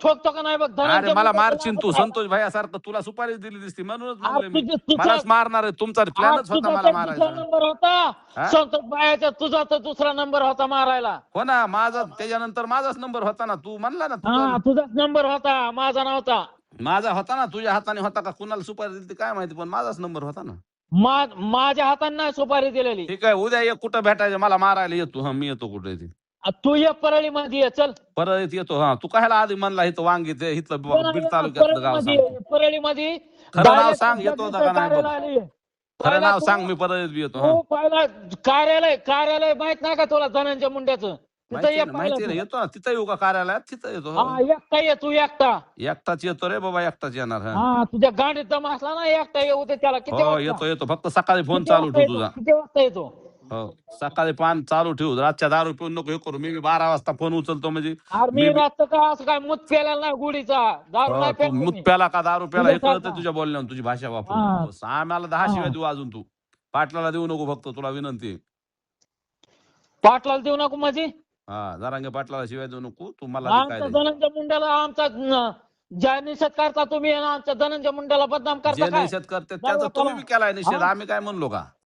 ठोकतो का नाही बघ? अरे मला मारशील तू संतोष भाई सारखं तुला सुपारी दिली दिसती म्हणूनच मी. मलाच मारणार आहे तुमचा प्लॅनच होता मला मारायचा. नंबर होता? संतोष बायाचा तुझा तर दुसरा नंबर होता मारायला. हो ना माझा त्याच्यानंतर माझाच नंबर होता ना तू म्हणला ना हा तुझा तुझाच नंबर होता माझा नव्हता. माझा होता ना तुझ्या हाताने होता का? कुणाला सुपारी दिली ती काय माहिती पण माझाच नंबर होता ना. मा- माझ्या हाताने सुपारी दिलेली. ठीक आहे उद्या ये कुठं भेटायचं मला मारायला येतो हा मी येतो कुठे ते. तू ये परळी मध्ये ये चल. परत येतो हा. तू कायला आधी म्हणला इथं वांगी ते इथलं ब- बीड तालुक्यातलं गाव सांग. परळी मध्ये खरं नाव सांग, येतो होता का नाही बघ. खरं नाव सांग मी परत बी येतो हा. पहिला कार्यालय कार्यालय माहीत नाही का तुला धनंजय मुंड्याचं तिथं माहिती ये आहे ना, माहिती आहे ना पहिला येतो ना. तिथं येऊ का कार्यालयात? तिथं येतो तू. हो. हा एकटा ये तू एकटा. एकटाच येतो रे बाबा एकटाच येणार हा. हा तुझ्या गाडीत दम असला ना एकटा येऊ दे त्याला. किती हो वाजता? येतो येतो. फक्त सकाळी फोन किती चालू वाजता ठेव येतो? तुझा. किती वाजता येतो? हो सकाळी पान चालू ठेवू रातच्या दारू पिऊन नको हे करू मी बी बारा वाजता फोन उचलतो म्हणजे अरे मी मी बी- रात्र का असं काय मूत प्यायला नाही गुढीचा दारू हो, नाही मूत. प्याला का दारू प्याला हे कळतं. तुझ्या बोलण्यावर तुझी भाषा हा. वापरून बस, आम्हाला दहा. शिवाय देऊ अजून तू पाटलाला देऊ नको फक्त तुला विनंती आहे. पाटलाला देऊ नको माझी हा जरांगे पाटलाला शिवाय देऊ नको तू मला काय आमच्या द्यायचं. धनंजय मुंड्याला आमचा न- ज्या निषेध करता तुम्ही आणि आमच्या धनंजय मुंड्याला बदनाम जे करता काय निषेध करते त्याचा तुम्ही बी केलाय निषेध हा? आम्ही काय म्हणलो का